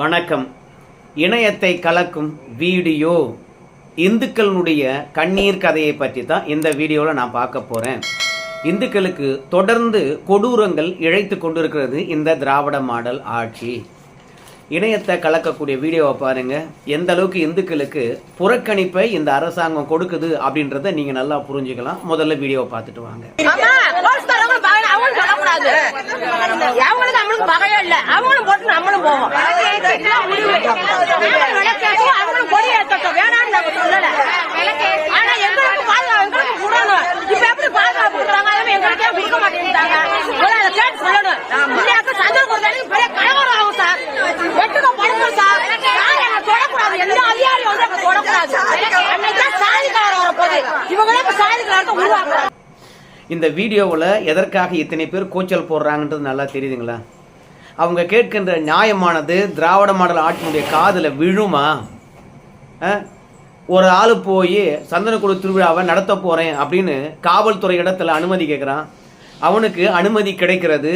வணக்கம். இணையத்தை கலக்கும் வீடியோ இந்துக்களுடைய கண்ணீர் கதையை பற்றி தான் இந்த வீடியோவில் நான் பார்க்க போகிறேன் இந்துக்களுக்கு தொடர்ந்து கொடூரங்கள் இழைத்து கொண்டிருக்கிறது இந்த திராவிட மாடல் ஆட்சி. இணையத்தை கலக்கக்கூடிய வீடியோவை பாருங்கள் எந்த அளவுக்கு இந்துக்களுக்கு புறக்கணிப்பை இந்த அரசாங்கம் கொடுக்குது அப்படின்றத நீங்கள் நல்லா புரிஞ்சுக்கலாம். முதல்ல வீடியோவை பார்த்துட்டு வாங்க. அவங்களும் சொல்லக்கூடாது. அவங்களுக்கு நம்மளுக்கு பகையே இல்ல. அவங்களும் போட்டு நம்மளும் போவோம். அவங்களும் கொடி ஏத்தட்டும். வேணாம்னு நாங்க சொல்லல. ஆனா எங்களுக்கு பாதுகாப்பு விடணும். இப்ப எப்படி பாதுகாப்பு விடுறாங்க? எங்களுக்கே விடுக்க மாட்டேங்கிறாங்க. அதை கேட்டு சொல்லணும். இல்லையாக்க சந்தர்ப்பம் பெரிய கலவரம் ஆகும் சார். வெட்டுக்க படுக்கும் சார். எங்களை தொடக்கூடாது. எந்த அதிகாரியும் வந்து தொடக்கூடாது. வரப்போகுது. இவங்களே இப்ப உருவாக்குறாங்க இந்த வீடியோவில் எதற்காக இத்தனை பேர் கூச்சல் போடுறாங்கன்றது நல்லா தெரியுதுங்களா? அவங்க கேட்கின்ற நியாயமானது திராவிட மாடல் ஆட்சியினுடைய காதில் விழுமா? ஒரு ஆள் போய் சந்தனக்குழு திருவிழாவை நடத்த போகிறேன் அப்படின்னு காவல்துறை இடத்துல அனுமதி கேட்குறான் அவனுக்கு அனுமதி கிடைக்கிறது.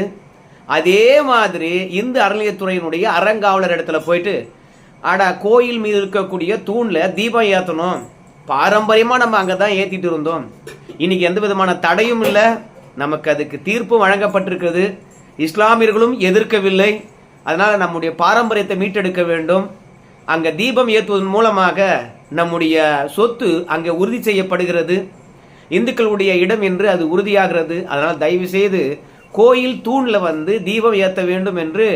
அதே மாதிரி இந்து அறநிலையத்துறையினுடைய அறங்காவலர் இடத்துல போயிட்டு அட கோயில் மீது இருக்கக்கூடிய தூணில் தீபம் ஏற்றணும் பாரம்பரியமாக நம்ம அங்கே தான் ஏற்றிட்டு இருந்தோம். இன்றைக்கி எந்த விதமான தடையும் இல்லை. நமக்கு அதுக்கு தீர்ப்பும் வழங்கப்பட்டிருக்கிறது. இஸ்லாமியர்களும் எதிர்க்கவில்லை. அதனால் நம்முடைய பாரம்பரியத்தை மீட்டெடுக்க வேண்டும். அங்கே தீபம் ஏற்றுவதன் மூலமாக நம்முடைய சொத்து அங்கே உறுதி செய்யப்படுகிறது. இந்துக்களுடைய இடம் என்று அது உறுதியாகிறது. அதனால் தயவு செய்து கோயில் தூணில் வந்து தீபம் ஏற்ற வேண்டும் என்று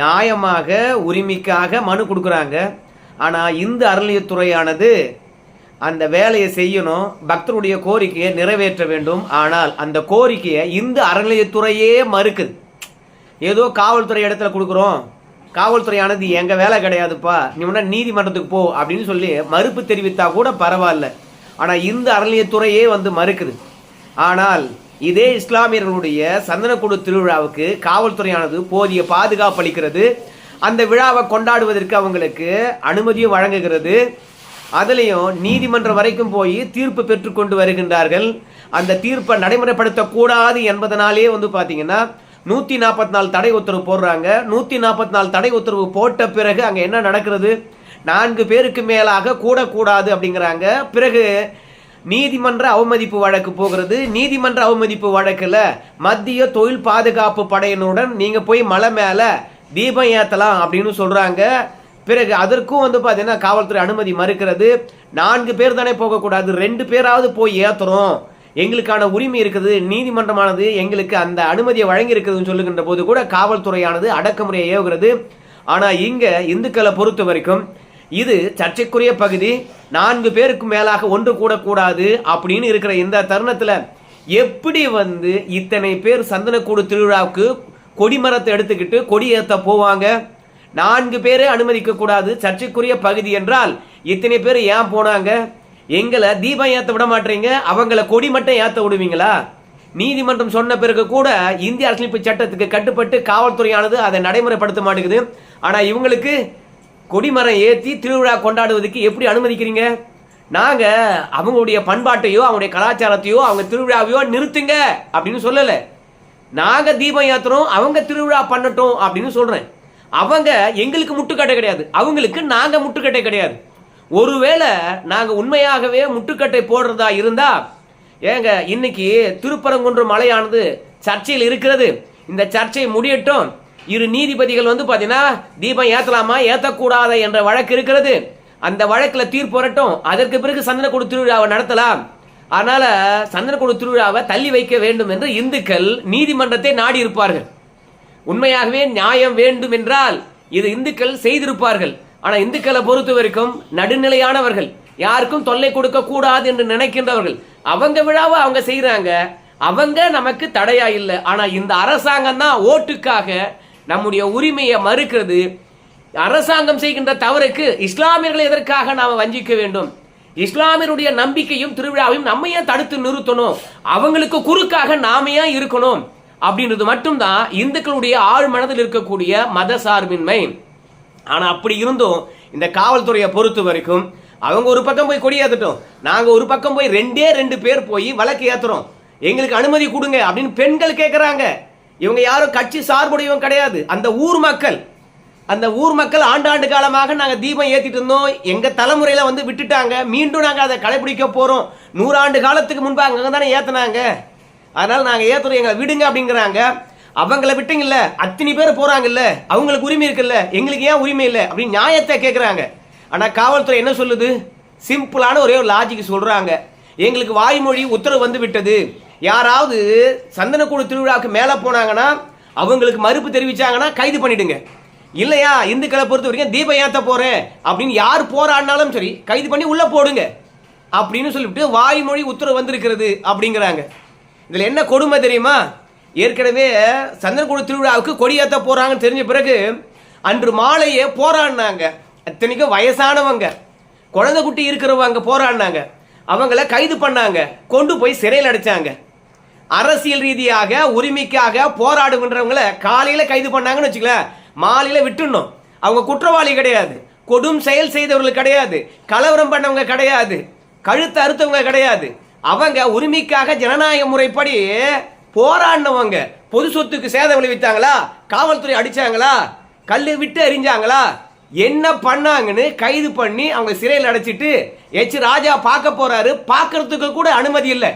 நியாயமாக உரிமைக்காக மனு கொடுக்குறாங்க. ஆனால் இந்து அறநிலையத்துறையானது அந்த வேலையை செய்யணும் பக்தருடைய கோரிக்கையை நிறைவேற்ற வேண்டும். ஆனால் அந்த கோரிக்கையை இந்து அறநிலையத்துறையே மறுக்குது. ஏதோ காவல்துறை இடத்துல கொடுக்குறோம். காவல்துறையானது எங்கள் வேலை கிடையாதுப்பா. நீ முன்னா நீதிமன்றத்துக்கு போ. அப்படின்னு சொல்லி மறுப்பு தெரிவித்தா கூட பரவாயில்ல. ஆனால் இந்த அறநிலையத்துறையே வந்து மறுக்குது. ஆனால் இதே இஸ்லாமியர்களுடைய சந்தனக்குழு திருவிழாவுக்கு காவல்துறையானது போதிய பாதுகாப்பு அளிக்கிறது. அந்த விழாவை கொண்டாடுவதற்கு அவங்களுக்கு அனுமதியும் வழங்குகிறது. அதுலேயும் நீதிமன்றம் வரைக்கும் போய் தீர்ப்பு பெற்றுக்கொண்டு வருகின்றார்கள். அந்த தீர்ப்பை நடைமுறைப்படுத்தக்கூடாது என்பதனாலே வந்து பார்த்தீங்கன்னா நூற்றி நாற்பத்தி நாலு தடை உத்தரவு போடுறாங்க. நூற்றி நாற்பத்தி நாலு தடை உத்தரவு போட்ட பிறகு அங்கே என்ன நடக்கிறது? நான்கு பேருக்கு மேலாக கூடக்கூடாது அப்படிங்கிறாங்க. பிறகு நீதிமன்ற அவமதிப்பு வழக்கு போகிறது. நீதிமன்ற அவமதிப்பு வழக்கில் மத்திய தொழில் பாதுகாப்பு படையினுடன் நீங்கள் போய் மலை மேலே தீபம் ஏற்றலாம் அப்படின்னு சொல்கிறாங்க பிறகு அதற்கும் வந்து பார்த்தீங்கன்னா காவல்துறை அனுமதி மறுக்கிறது. நான்கு பேர் தானே போகக்கூடாது. ரெண்டு பேராவது போய் ஏற்றுறோம் எங்களுக்கான உரிமை இருக்குது நீதிமன்றமானது எங்களுக்கு அந்த அனுமதியை வழங்கியிருக்குதுன்னு சொல்லுகின்ற போது கூட காவல்துறையானது அடக்குமுறையை ஏவுகிறது. ஆனால் இங்கே இந்துக்களை பொறுத்த வரைக்கும் இது சர்ச்சைக்குரிய பகுதி. நான்கு பேருக்கு மேலாக ஒன்று கூடக்கூடாது அப்படின்னு இருக்கிற இந்த தருணத்தில் எப்படி வந்து இத்தனை பேர் சந்தனக்கூடு திருவிழாவுக்கு கொடிமரத்தை எடுத்துக்கிட்டு கொடி ஏற்ற போவாங்க? நான்கு பேரே அனுமதிக்க கூடாது சர்ச்சைக்குரிய பகுதி என்றால் இத்தனை பேர் ஏன் போனாங்க? எங்களை தீபம் ஏற்ற விட மாட்டீங்க. அவங்கள கொடி மட்டும் ஏற்ற விடுவீங்களா? நீதிமன்றம் சொன்ன பிறகு கூட இந்திய அரசியலமைப்பு சட்டத்துக்கு கட்டுப்பட்டு காவல்துறையானது அதை நடைமுறைப்படுத்த மாட்டேங்குது. ஆனா இவங்களுக்கு கொடிமரம் ஏற்றி திருவிழா கொண்டாடுவதற்கு எப்படி அனுமதிக்கிறீங்க? நாங்க அவங்களுடைய பண்பாட்டையோ அவங்களுடைய கலாச்சாரத்தையோ அவங்க திருவிழாவையோ நிறுத்துங்க அப்படின்னு சொல்லலை. நாங்க தீபம் ஏத்துறோம் அவங்க திருவிழா பண்ணட்டும் அப்படின்னு சொல்றேன். அவங்க எங்களுக்கு முட்டுக்கட்டை கிடையாது. அவங்களுக்கு நாங்க முட்டுக்கட்டை கிடையாது. ஒருவேளை நாங்க உண்மையாகவே முட்டுக்கட்டை போடுறதா இருந்தா ஏங்க இன்னைக்கு திருப்பரங்குன்ற மலையானது சர்ச்சையில் இருக்கிறது. இந்த சர்ச்சை முடியட்டும். இரு நீதிபதிகள் வந்து பாத்தீங்கன்னா தீபம் ஏத்தலாமா ஏத்தக்கூடாதா என்ற வழக்கு இருக்கிறது. அந்த வழக்கில் தீர்ப்பு வரட்டும். அதற்கு பிறகு சந்தனக்கூடு திருவிழாவை நடத்தலாம். அதனால சந்தனக்கூடு திருவிழாவை தள்ளி வைக்க வேண்டும் என்று இந்துக்கள் நீதிமன்றத்தை நாடி இருப்பார்கள் உண்மையாகவே நியாயம் வேண்டும் என்றால் இது இந்துக்கள் செய்திருப்பார்கள். ஆனால் இந்துக்களை பொறுத்த வரைக்கும் நடுநிலையானவர்கள். யாருக்கும் தொல்லை கொடுக்க கூடாது என்று நினைக்கின்றவர்கள். அவங்க விழாவை அவங்க செய்கிறாங்க அவங்க நமக்கு தடையா இல்லை. ஆனால் இந்த அரசாங்கம் தான் ஓட்டுக்காக நம்முடைய உரிமையை மறுக்கிறது. அரசாங்கம் செய்கின்ற தவறுக்கு இஸ்லாமியர்களை எதற்காக நாம் வஞ்சிக்க வேண்டும்? இஸ்லாமியருடைய நம்பிக்கையும் திருவிழாவையும் நம்ம ஏன் தடுத்து நிறுத்தணும்? அவங்களுக்கு குறுக்காக நாம ஏன் இருக்கணும்? அப்படின்றது மட்டும்தான் இந்துக்களுடைய ஆழ் மனதில் இருக்கக்கூடிய மத சார்பின்மை. ஆனா அப்படி இருந்தும் இந்த காவல்துறையை பொறுத்த வரைக்கும் அவங்க ஒரு பக்கம் போய் கொடி ஏத்தட்டும். நாங்க ஒரு பக்கம் போய் ரெண்டே ரெண்டு பேர் போய் வழக்கு ஏத்துறோம். எங்களுக்கு அனுமதி கொடுங்க அப்படின்னு பெண்கள் கேட்குறாங்க இவங்க யாரும் கட்சி சார்புடையவங்க கிடையாது. அந்த ஊர் மக்கள் அந்த ஊர் மக்கள் ஆண்டாண்டு காலமாக நாங்கள் தீபம் ஏற்றிட்டு இருந்தோம். எங்கள் தலைமுறையில் வந்து விட்டுட்டாங்க. மீண்டும் நாங்கள் அதை கடைபிடிக்க போகிறோம் நூறாண்டு காலத்துக்கு முன்பு அங்கே தானே ஏற்றினாங்க அதனால நாங்க ஏத்துறோம் எங்களை விடுங்க அப்படிங்கிறாங்க. அவங்கள விட்டீங்கல்ல அத்தனை பேர் போறாங்கல்ல அவங்களுக்கு உரிமை இருக்குல்ல எங்களுக்கு ஏன் உரிமை இல்லை அப்படின்னு நியாயத்தை கேட்குறாங்க ஆனா காவல்துறை என்ன சொல்லுது? சிம்பிளான ஒரே ஒரு லாஜிக் சொல்றாங்க. எங்களுக்கு வாய்மொழி உத்தரவு வந்து விட்டது. யாராவது சந்தனக்கூடு திருவிழாவுக்கு மேலே போனாங்கன்னா அவங்களுக்கு மறுப்பு தெரிவிச்சாங்கன்னா கைது பண்ணிடுங்க. இல்லையா இந்துக்களை பொறுத்த வரைக்கும் தீபம் ஏத்த போறேன் அப்படின்னு யார் போராடினாலும் சரி கைது பண்ணி உள்ள போடுங்க. அப்படின்னு சொல்லிவிட்டு வாய்மொழி உத்தரவு வந்திருக்கிறது அப்படிங்கிறாங்க. இதில் என்ன கொடுமை தெரியுமா? ஏற்கனவே சந்திரகுட திருவிழாவுக்கு கொடியாத்த போகிறாங்கன்னு தெரிஞ்ச பிறகு அன்று மாலையே போராடினாங்க. அத்தனைக்கும் வயசானவங்க. குழந்தை குட்டி இருக்கிறவங்க போராடினாங்க. அவங்கள கைது பண்ணாங்க. கொண்டு போய் சிறையில் அடைச்சாங்க. அரசியல் ரீதியாக உரிமைக்காக போராடுகின்றவங்கள காலையில் கைது பண்ணாங்கன்னு வச்சுக்கல மாலையில் விட்டுடணும். அவங்க குற்றவாளி கிடையாது. கொடும் செயல் செய்தவர்கள் கிடையாது. கலவரம் பண்ணவங்க கிடையாது. கழுத்து அறுத்தவங்க கிடையாது. அவங்க உரிமைக்காக ஜனநாயக முறைப்படி போராடினவங்க. பொது சொத்துக்கு சேதம் விளைவித்தாங்களா காவல்துறை அடிச்சாங்களா? கல்லு விட்டு எறிஞ்சாங்களா? என்ன பண்ணாங்கன்னு கைது பண்ணி அவங்க சிறையில் அடைச்சிட்டு எச் ராஜா பார்க்க போறாரு. பார்க்கறதுக்கு கூட அனுமதி இல்லை.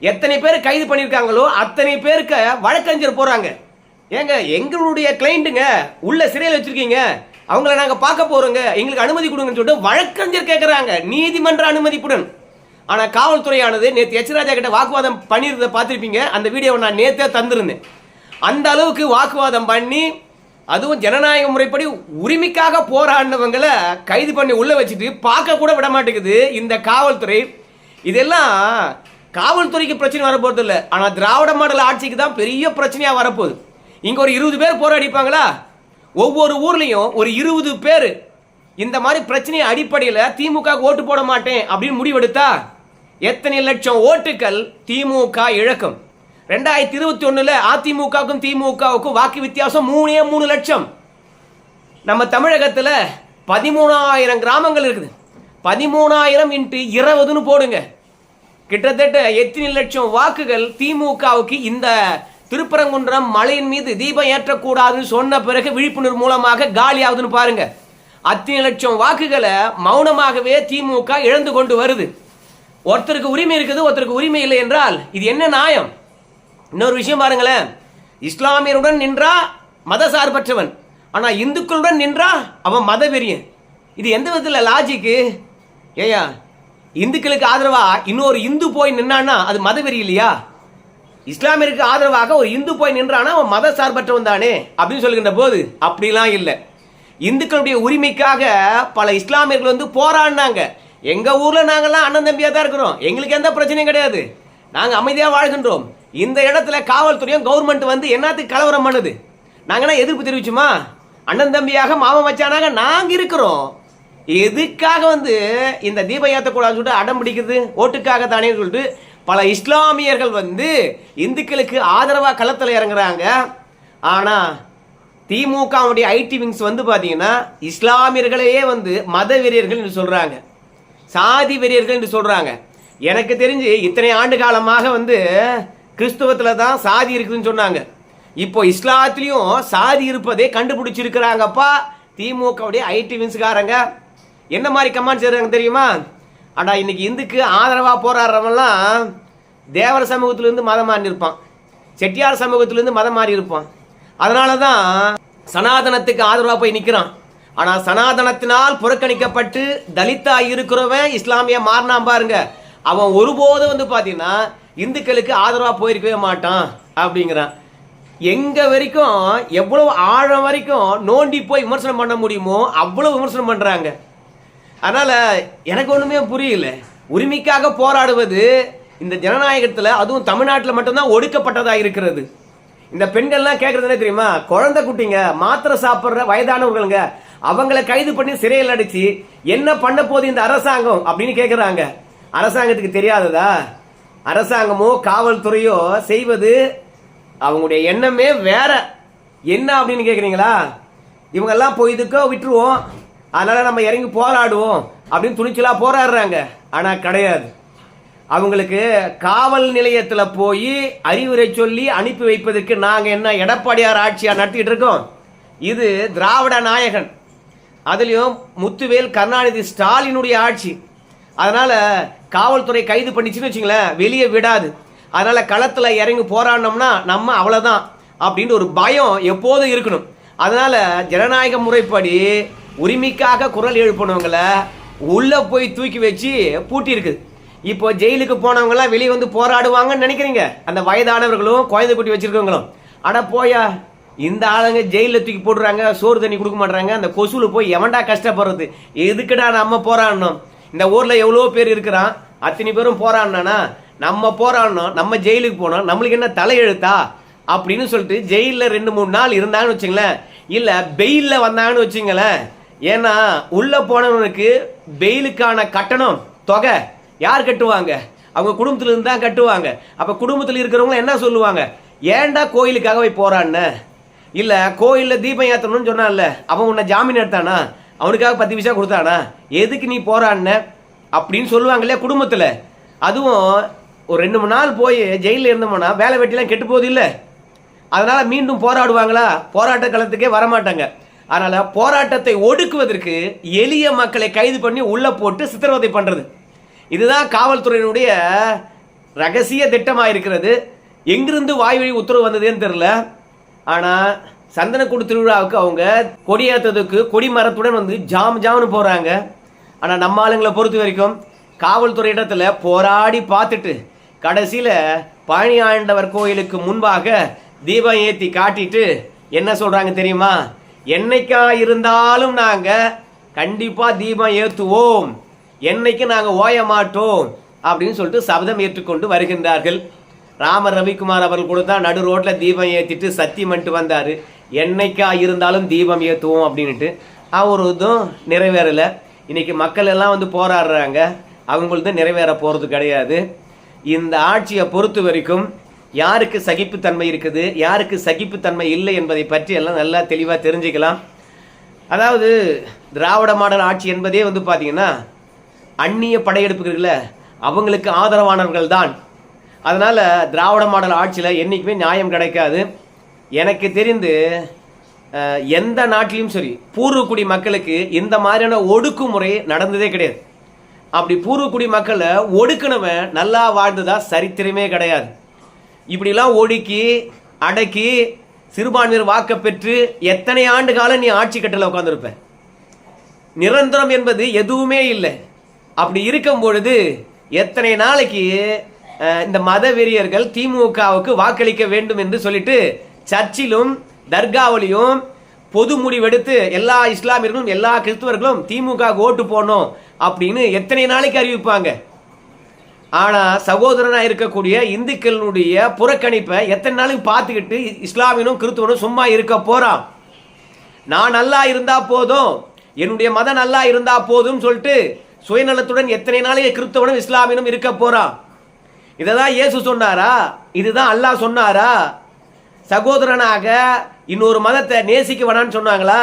எத்தனை பேர் கைது பண்ணியிருக்காங்களோ அத்தனை பேருக்கு வழக்கறிஞர் போறாங்க. ஏங்க எங்களுடைய கிளைண்ட்டுங்க உள்ள சிறையில் வச்சிருக்கீங்க. அவங்கள நாங்கள் பார்க்க போறோங்க. எங்களுக்கு அனுமதி கொடுங்கன்னு சொல்லிட்டு வழக்கறிஞர் கேட்குறாங்க நீதிமன்ற அனுமதிப்புடன். ஆனால் காவல்துறையானது நேற்று எச்ராஜா கிட்ட வாக்குவாதம் பண்ணியிருந்ததை பார்த்துருப்பீங்க. அந்த வீடியோவை நான் நேற்றே தந்திருந்தேன். அந்த அளவுக்கு வாக்குவாதம் பண்ணி அதுவும் ஜனநாயக முறைப்படி உரிமைக்காக போராடினவங்களை கைது பண்ணி உள்ள வச்சுட்டு பார்க்க கூட விட மாட்டேங்குது இந்த காவல்துறை. இதெல்லாம் காவல்துறைக்கு பிரச்சனை வரப்போறது இல்லை. ஆனால் திராவிட மாடல் ஆட்சிக்கு தான் பெரிய பிரச்சனையாக வரப்போகுது. இங்கே ஒரு இருபது பேர் போராடிப்பாங்களா ஒவ்வொரு ஊர்லேயும் ஒரு இருபது பேர் இந்த மாதிரி பிரச்சனை அடிப்படையில் திமுக ஓட்டு போட மாட்டேன் அப்படின்னு முடிவெடுத்தா எத்தனை லட்சம் ஓட்டுகள் திமுக இழக்கும்? ரெண்டாயிரத்தி இருபத்தி ஒண்ணுல அதிமுகவுக்கும் திமுகவுக்கும் வாக்கு வித்தியாசம் மூணே மூணு லட்சம். நம்ம தமிழகத்தில் பதிமூணாயிரம் கிராமங்கள் இருக்குது. பதிமூணாயிரம் இன்ட்டு இருபதுன்னு போடுங்க. கிட்டத்தட்ட எத்தனை லட்சம் வாக்குகள் திமுகவுக்கு இந்த திருப்பரங்குன்றம் மலையின் மீது தீபம் ஏற்றக்கூடாதுன்னு சொன்ன பிறகு விழிப்புணர்வு மூலமாக காலி ஆகுதுன்னு பாருங்க. அத்தனை லட்சம் வாக்குகளை மௌனமாகவே திமுக இழந்து கொண்டு வருது. ஒருத்தருக்கு உரிமை இருக்குது ஒருத்தருக்கு உரிமை இல்லை என்றால் இது என்ன நியாயம்? இன்னொரு விஷயம் பாருங்களேன். இஸ்லாமியருடன் நின்றா மத சார்பற்றவன் ஆனால் இந்துக்களுடன் நின்றா அவன் மத மதவெறியன். இது எந்த விதத்தில் லாஜிக்கு ஏயா இந்துக்களுக்கு ஆதரவா இன்னொரு இந்து போய் நின்னான்னா அது மதவெறி இல்லையா? இஸ்லாமியருக்கு ஆதரவாக ஒரு இந்து போய் நின்றானா அவன் மத சார்பற்றவன் தானே அப்படின்னு சொல்லுகின்ற போது அப்படிலாம் இல்லை. இந்துக்களுடைய உரிமைக்காக பல இஸ்லாமியர்கள் வந்து போராடினாங்க. எங்கள் ஊரில் நாங்கெல்லாம் அண்ணன் தம்பியாக தான் இருக்கிறோம். எங்களுக்கு எந்த பிரச்சனையும் கிடையாது. நாங்கள் அமைதியாக வாழ்கின்றோம். இந்த இடத்துல காவல்துறையும் கவர்மெண்ட் வந்து என்னத்துக்கு கலவரம் பண்ணுது? நாங்கள்னா எதிர்ப்பு தெரிவிச்சுமா? அண்ணன் தம்பியாக மாமன் மச்சானாக நாங்கள் இருக்கிறோம். எதுக்காக வந்து இந்த தீபம் ஏற்றக்கூடாதுன்னு சொல்லிட்டு அடம் பிடிக்குது? ஓட்டுக்காக தானே சொல்லிட்டு பல இஸ்லாமியர்கள் வந்து இந்துக்களுக்கு ஆதரவாக களத்தில் இறங்குறாங்க. ஆனால் திமுகவுடைய ஐடி விங்ஸ் வந்து பார்த்தீங்கன்னா இஸ்லாமியர்களையே வந்து மத வீரர்கள் என்று சொல்கிறாங்க சாதி வெறியர்கள் என்று சொல்கிறாங்க எனக்கு தெரிஞ்சு இத்தனை ஆண்டு காலமாக வந்து கிறிஸ்துவத்தில் தான் சாதி இருக்குதுன்னு சொன்னாங்க. இப்போ இஸ்லாத்துலேயும் சாதி இருப்பதே கண்டுபிடிச்சிருக்கிறாங்கப்பா. திமுகவுடைய ஐடி வின்ஸ்காரங்க. என்ன மாதிரி கமாண்ட் செய்கிறாங்க தெரியுமா? அடா இன்னைக்கு இந்துக்கு ஆதரவாக போராடுறவன்லாம் தேவர சமூகத்திலேருந்து மதம் மாறி இருப்பான் செட்டியார் சமூகத்திலேருந்து மதம் மாறி இருப்பான் அதனால தான் சனாதனத்துக்கு ஆதரவாக போய் நிற்கிறான் ஆனால் சனாதனத்தினால் புறக்கணிக்கப்பட்டு தலித்தா இருக்கிறவன் இஸ்லாமிய மாறினான் பாருங்க. அவன் ஒருபோதும் வந்து பார்த்தீங்கன்னா இந்துக்களுக்கு ஆதரவாக போயிருக்கவே மாட்டான் அப்படிங்கிறான். எங்க வரைக்கும் எவ்வளவு ஆழம் வரைக்கும் நோண்டி போய் விமர்சனம் பண்ண முடியுமோ அவ்வளவு விமர்சனம் பண்றாங்க. அதனால எனக்கு ஒண்ணுமே புரியல. உரிமைக்காக போராடுவது இந்த ஜனநாயகத்தில் அதுவும் தமிழ்நாட்டில் மட்டும்தான் ஒடுக்கப்பட்டதாக இருக்கிறது. இந்த பெண்கள்லாம் கேட்குறது என்ன தெரியுமா? குழந்தை குட்டிங்க மாத்திரை சாப்பிட்ற வயதானவர்களுங்க அவங்கள கைது பண்ணி சிறையில் அடைச்சி என்ன பண்ண போகுது இந்த அரசாங்கம் அப்படின்னு கேட்குறாங்க அரசாங்கத்துக்கு தெரியாததா? அரசாங்கமோ காவல்துறையோ செய்வது அவங்களுடைய எண்ணமே வேற. என்ன அப்படின்னு கேட்குறீங்களா இவங்கெல்லாம் போய் இதுக்கோ விட்டுருவோம். அதனால நம்ம இறங்கி போராடுவோம் அப்படின்னு துணிச்சலாக போராடுறாங்க. ஆனால் கிடையாது. அவங்களுக்கு காவல் நிலையத்தில் போய் அறிவுரை சொல்லி அனுப்பி வைப்பதற்கு நாங்கள் என்ன எடப்பாடியார் ஆட்சியாக நடத்திட்டு இருக்கோம்? இது திராவிட நாயகன். அதுலேயும் முத்துவேல் கருணாநிதி ஸ்டாலினுடைய ஆட்சி. அதனால் காவல்துறை கைது பண்ணிச்சுன்னு வச்சுங்களேன் வெளியே விடாது. அதனால் களத்தில் இறங்கி போராடினோம்னா நம்ம அவ்வளோதான் அப்படின்னு ஒரு பயம் எப்போதும் இருக்கணும். அதனால் ஜனநாயக முறைப்படி உரிமைக்காக குரல் எழுப்பினவங்களை உள்ளே போய் தூக்கி வச்சு பூட்டியிருக்குது இப்போ ஜெயிலுக்கு போனவங்களாம் வெளியே வந்து போராடுவாங்கன்னு நினைக்கிறீங்க? அந்த வயதானவர்களும் குழந்தை குட்டி வச்சுருக்கவங்களும். ஆனால் போயா இந்த ஆளுங்க ஜெயிலில் தூக்கி போடுறாங்க சோறு தண்ணி கொடுக்க மாட்றாங்க அந்த கொசுவில் போய் எவன்டா கஷ்டப்படுறது? எதுக்குடா நம்ம போராடணும்? இந்த ஊரில் எவ்வளோ பேர் இருக்கிறான் அத்தனை பேரும் போராடினானா? நம்ம போராடணும் நம்ம ஜெயிலுக்கு போனோம் நம்மளுக்கு என்ன தலையெழுத்தா? அப்படின்னு சொல்லிட்டு ஜெயிலில் ரெண்டு மூணு நாள் இருந்தாங்கன்னு வச்சுங்களேன். இல்லை பெயிலில் வந்தாங்கன்னு வச்சுங்களேன். ஏன்னா உள்ளே போனவனுக்கு பெயிலுக்கான கட்டணம் தொகை யார் கட்டுவாங்க? அவங்க குடும்பத்துல இருந்து தான் கட்டுவாங்க. அப்போ குடும்பத்தில் இருக்கிறவங்க என்ன சொல்லுவாங்க? ஏன்டா கோயிலுக்காக போய் போறான்னு இல்லை கோயிலில் தீபம் ஏற்றணும்னு சொன்னான்ல அவன் உன்னை ஜாமீன் எடுத்தானா? அவனுக்காக பத்து பைசா கொடுத்தானா? எதுக்கு நீ போறான்னு? அப்படின்னு சொல்லுவாங்க இல்லையா அதுவும் ஒரு ரெண்டு மூணு நாள் போய் ஜெயிலில் இருந்தோம்னா வேலை வெட்டிலாம் கெட்டு போகுது இல்லை. அதனால் மீண்டும் போராடுவாங்களா? போராட்ட களத்துக்கே வரமாட்டாங்க. அதனால் போராட்டத்தை ஒடுக்குவதற்கு எளிய மக்களை கைது பண்ணி உள்ளே போட்டு சித்திரவதை பண்ணுறது இதுதான் காவல்துறையினுடைய ரகசிய திட்டமாக இருக்கிறது எங்கிருந்து வாய் வழி உத்தரவு வந்ததுன்னு தெரில ஆனா சந்தனக்கூடு திருவிழாவுக்கு அவங்க கொடியேற்றதுக்கு கொடி மரத்துடன் வந்து ஜாம் ஜாம்னு போறாங்க. ஆனா நம்ம ஆளுங்களை பொறுத்த வரைக்கும் காவல்துறை இடத்துல போராடி பார்த்துட்டு கடைசியில பழனி ஆண்டவர் கோயிலுக்கு முன்பாக தீபம் ஏத்தி காட்டிட்டு என்ன சொல்றாங்க தெரியுமா? என்னைக்கா இருந்தாலும் நாங்க கண்டிப்பா தீபம் ஏத்துவோம். என்னைக்கு நாங்க ஓய மாட்டோம். அப்படின்னு சொல்லிட்டு சபதம் ஏற்றுக்கொண்டு வருகின்றார்கள். ராமர் ரவிக்குமார் அவர்கள் கூட தான் நடு ரோட்டில் தீபம் ஏற்றிட்டு சத்தியம் பண்ணிட்டு வந்தார். என்னைக்கா இருந்தாலும் தீபம் ஏற்றுவோம் அப்படின்ட்டு அவர் இதுவும் நிறைவேறல. இன்றைக்கி மக்கள் எல்லாம் வந்து போராடுறாங்க. அவங்களது நிறைவேற போகிறது கிடையாது. இந்த ஆட்சியை பொறுத்த வரைக்கும் யாருக்கு சகிப்புத்தன்மை இருக்குது யாருக்கு சகிப்புத்தன்மை இல்லை என்பதை பற்றி எல்லாம் நல்லா தெளிவாக தெரிஞ்சுக்கலாம். அதாவது திராவிட மாடல் ஆட்சி என்பதே வந்து பார்த்திங்கன்னா அந்நிய படையெடுப்புகள்ல அவங்களுக்கு ஆதரவானவர்கள் தான் அதனால் திராவிட மாடல் ஆட்சியில் என்றைக்குமே நியாயம் கிடைக்காது. எனக்கு தெரிந்து எந்த நாட்டிலையும் சரி பூர்வக்குடி மக்களுக்கு இந்த மாதிரியான ஒடுக்குமுறை நடந்ததே கிடையாது. அப்படி பூர்வக்குடி மக்களை ஒடுக்குனவன் நல்லா வாழ்ந்ததா சரித்திரமே கிடையாது. இப்படிலாம் ஒடுக்கி அடக்கி சிறுபான்மையர் வாக்க பெற்று எத்தனை ஆண்டு காலம் நீ ஆட்சி கட்டல உட்காந்துருப்ப நிரந்தரம் என்பது எதுவுமே இல்லை. அப்படி இருக்கும் பொழுது எத்தனை நாளைக்கு இந்த மத வெறியர்கள் திமுகவுக்கு வாக்களிக்க வேண்டும் என்று சொல்லிட்டு சர்ச்சிலும் தர்காவிலையும் பொது முடிவெடுத்து எல்லா இஸ்லாமியர்களும் எல்லா கிறிஸ்துவர்களும் திமுக ஓட்டு போடணும் அப்படின்னு எத்தனை நாளைக்கு அறிவிப்பாங்க? ஆனா சகோதரனா இருக்கக்கூடிய இந்துக்களுடைய புறக்கணிப்பை எத்தனை நாளைக்கு பார்த்துக்கிட்டு இஸ்லாமியனும் கிறிஸ்துவனும் சும்மா இருக்க போறான்? நான் நல்லா இருந்தா போதும் என்னுடைய மதம் நல்லா இருந்தா போதும் சொல்லிட்டு சுயநலத்துடன் எத்தனை நாளைக்கு கிறிஸ்தவனும் இஸ்லாமியனும் இருக்க போறான்? இதை தான் இயேசு சொன்னாரா? இதுதான் அல்லாஹ் சொன்னாரா? சகோதரனாக இன்னொரு மதத்தை நேசிக்க வேணான்னு சொன்னாங்களா?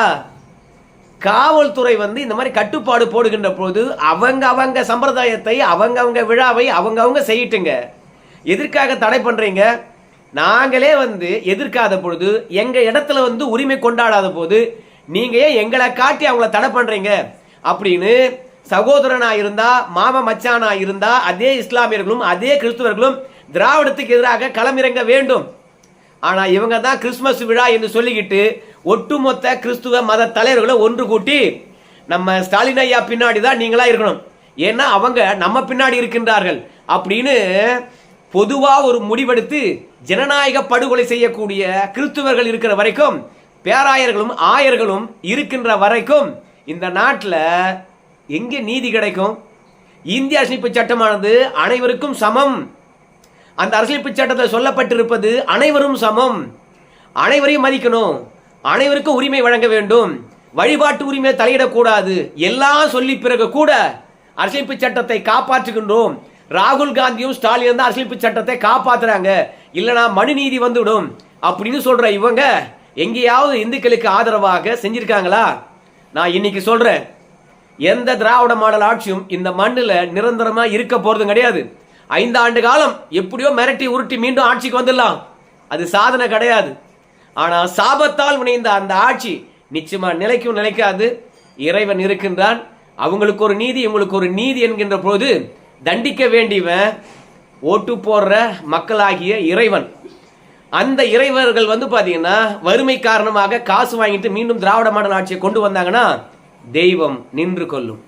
காவல்துறை வந்து இந்த மாதிரி கட்டுப்பாடு போடுகின்ற போது அவங்க அவங்க சம்பிரதாயத்தை அவங்க அவங்க விழாவை அவங்க அவங்க செய்யட்டுங்க. எதற்காக தடை பண்றீங்க? நாங்களே வந்து எதிர்க்காத பொழுது எங்க இடத்துல வந்து உரிமை கொண்டாடாத போது நீங்க ஏன் எங்களை காட்டி அவங்கள தடை பண்றீங்க? அப்படின்னு சகோதரனா இருந்தா மாம மச்சானா இருந்தா அதே இஸ்லாமியர்களும் அதே கிறிஸ்துவர்களும் திராவிடத்துக்கு எதிராக களமிறங்க வேண்டும். ஆனா இவங்க தான் கிறிஸ்துமஸ் விழா என்று சொல்லிக்கிட்டு ஒட்டுமொத்த கிறிஸ்துவ மத தலைவர்களை ஒன்று கூட்டி நம்ம ஸ்டாலின் ஐயா பின்னாடி தான் நீங்களா இருக்கணும். ஏன்னா அவங்க நம்ம பின்னாடி இருக்கின்றார்கள் அப்படின்னு பொதுவா ஒரு முடிவெடுத்து ஜனநாயக படுகொலை செய்யக்கூடிய கிறிஸ்துவர்கள் இருக்கிற வரைக்கும் பேராயர்களும் ஆயர்களும் இருக்கின்ற வரைக்கும் இந்த நாட்டில் எங்கே நீதி கிடைக்கும்? இந்திய அரசியலமைப்பு சட்டமானது அனைவருக்கும் சமம். அந்த அரசியலமைப்பு சட்டத்தில் சொல்லப்பட்டிருப்பது அனைவரும் சமம். அனைவரையும் மதிக்கணும். அனைவருக்கும் உரிமை வழங்க வேண்டும். வழிபாட்டு உரிமை தலையிடக்கூடாது. எல்லாம் சொல்லி பிறகு கூட அரசியலமைப்பு சட்டத்தை காப்பாற்றுகின்றோம். ராகுல் காந்தியும் ஸ்டாலின் தான் அரசியலமைப்பு சட்டத்தை காப்பாற்றுறாங்க இல்லைனா மனு நீதி வந்துவிடும். அப்படின்னு சொல்ற இவங்க எங்கேயாவது இந்துக்களுக்கு ஆதரவாக செஞ்சிருக்காங்களா? நான் இன்னைக்கு சொல்றேன். எந்த திராவிட மாடல் ஆட்சியும் இந்த மண்ணில் நிரந்தரமா இருக்க போறதும் கிடையாது. ஐந்தாண்டு காலம் எப்படியோ மிரட்டி உருட்டி மீண்டும் ஆட்சிக்கு வந்துடலாம். அது சாதனை கிடையாது. ஆனால் சாபத்தால் முனைந்த அந்த ஆட்சி நிச்சயமா நிலைக்கும் நிலைக்காது. இறைவன் இருக்கின்றான். அவங்களுக்கு ஒரு நீதி இவங்களுக்கு ஒரு நீதி என்கின்ற போது தண்டிக்க வேண்டியவன் ஓட்டு போடுற மக்களாகிய இறைவன். அந்த இறைவர்கள் வந்து பார்த்தீங்கன்னா வறுமை காரணமாக காசு வாங்கிட்டு மீண்டும் திராவிட மாடல் ஆட்சியை கொண்டு வந்தாங்கன்னா தெய்வம் நின்று கொள்ளும்